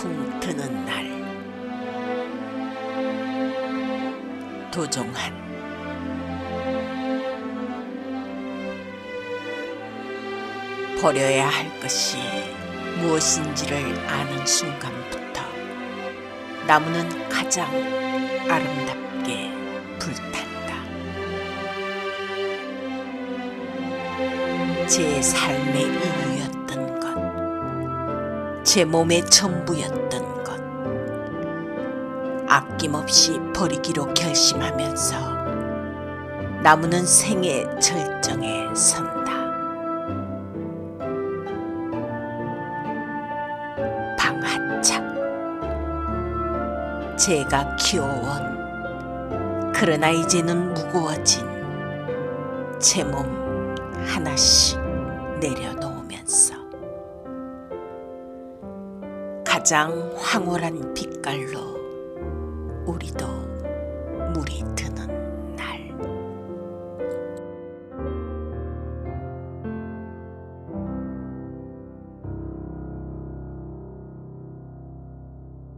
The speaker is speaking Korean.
태풍 드는 날. 도종한 버려야 할 것이 무엇인지를 아는 순간부터 나무는 가장 아름답게 불탄다. 제 삶의 이유였던 것, 제 몸의 전부였던 것, 아낌없이 버리기로 결심하면서 나무는 생의 절정에 선다. 방한착. 제가 키워온 그러나 이제는 무거워진 제 몸 하나씩 가장 황홀한 빛깔로 우리도 물이 드는